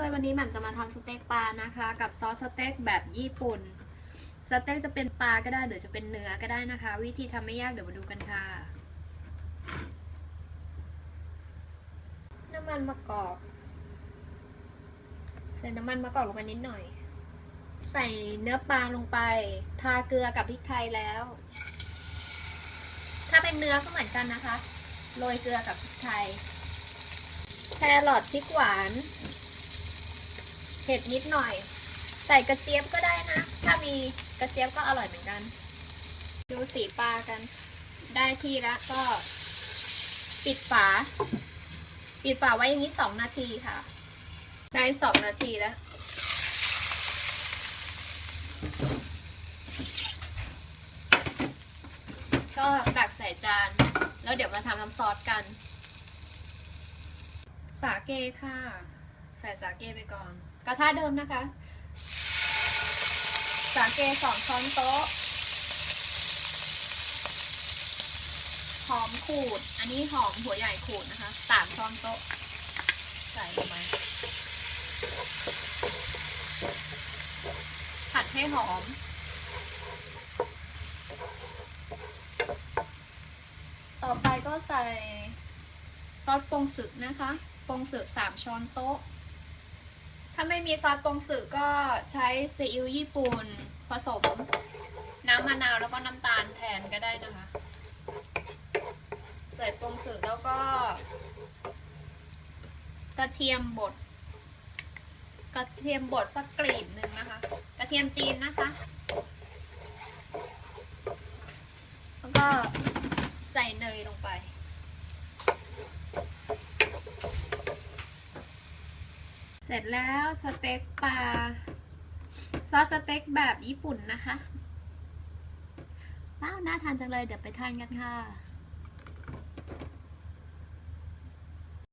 พื่อนๆวันนี้แหม่มจะมาทำสเต็กปลานะคะ กับซอสสเต็กแบบญี่ปุ่น สเต็กจะเป็นปลาก็ได้หรือจะเป็นเนื้อก็ได้นะคะ วิธีทำไม่ยากเดี๋ยวมาดูกันค่ะ น้ำมันมะกอกใส่น้ำมันมะกอกลงไปนิดหน่อย ใส่เนื้อปลาลงไป ทาเกลือกับพริกไทยแล้ว ถ้าเป็นเนื้อก็เหมือนกันนะคะโรยเกลือกับพริกไทยแครอทพริกหวาน ผ็ดนิดหน่อย ใส่กระเจี๊ยบก็ได้นะ ถ้ามีกระเจี๊ยบก็อร่อยเหมือนกัน ดูสีปลากัน ได้ที่แล้วก็ ปิดฝา ปิดฝาไว้อย่างนี้สองนาทีค่ะ ได้สองนาทีแล้วก็ตักใส่จาน แล้วเดี๋ยวมาทำน้ำซอสกัน สาเกค่ะ ใส่สาเกไปก่อน กระทะเดิมนะคะ สาเกสองช้อนโต๊ะ หอมขูด อันนี้หอมหัวใหญ่ขูดนะคะสามช้อนโต๊ะ ใส่ลงไปผัดให้หอม ต่อไปก็ใส่ซอสปรุงสึกนะคะปรุงสึกสามช้อนโต๊ะ ถ้าไม่มีซอสปรุงสึก็ใช้ซีอิ๊วญี่ปุ่นผสม น้ำมะนาวแล้วก็น้ำตาลแทนก็ได้นะคะใส่ปรุงสึแล้วก็กระเทียมบดกระเทียมบดสักกลีบหนึ่งนะคะ กระเทียมจีนนะคะ แล้วก็ใส่เนยลงไป สร็จแล้วสเต็กปลาซอสสเต็กแบบญี่ปุ่นนะคะว้าวน่าทานจังเลยเดี๋ยวไปทานกันค่ะ